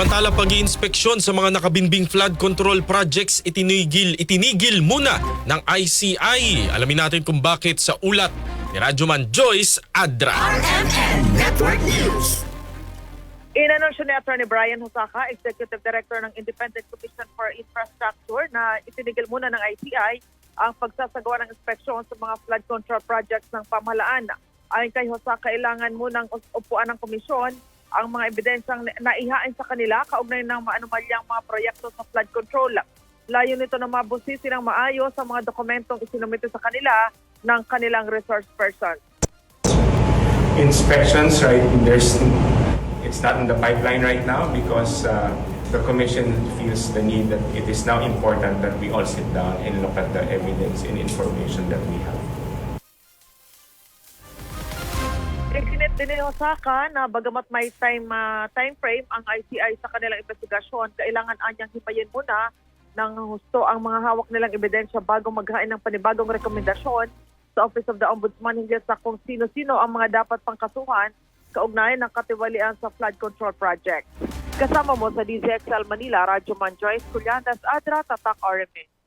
Samantala pag-iinspeksyon sa mga nakabinbing flood control projects itinigil, itinigil muna ng ICI. Alamin natin kung bakit sa ulat ni Radyoman Joyce Adra. RMN Network News. Inanunsyo ni Attorney Brian Hosaka, Executive Director ng Independent Commission for Infrastructure na itinigil muna ng ICI ang pagsasagawa ng inspeksyon sa mga flood control projects ng pamahalaan. Ayon kay Hosaka, kailangan munang upuan ng komisyon ang mga ebidensyang na- naihain sa kanila kaugnay ng maanumalyang mga proyekto sa flood control. Layo nito na mabusisi ng maayos sa mga dokumentong isinumito sa kanila ng kanilang resource person. inspections, right, there's, it's not in the pipeline right now because uh, the commission feels the need that it is now important that we all sit down and look at the evidence and information that we have. Ikinit din ni Osaka na bagamat may time ah, time frame ang ICI sa kanilang investigasyon, kailangan anyang hipayin muna ng husto ang mga hawak nilang ebidensya bago maghain ng panibagong rekomendasyon sa Office of the Ombudsman hinggil sa kung sino-sino ang mga dapat pangkasuhan kaugnayan ng katiwalian sa flood control project. Kasama mo sa DZXL Manila, Radyo Man Joyce Culyandas, Adra, Tatak, RMN.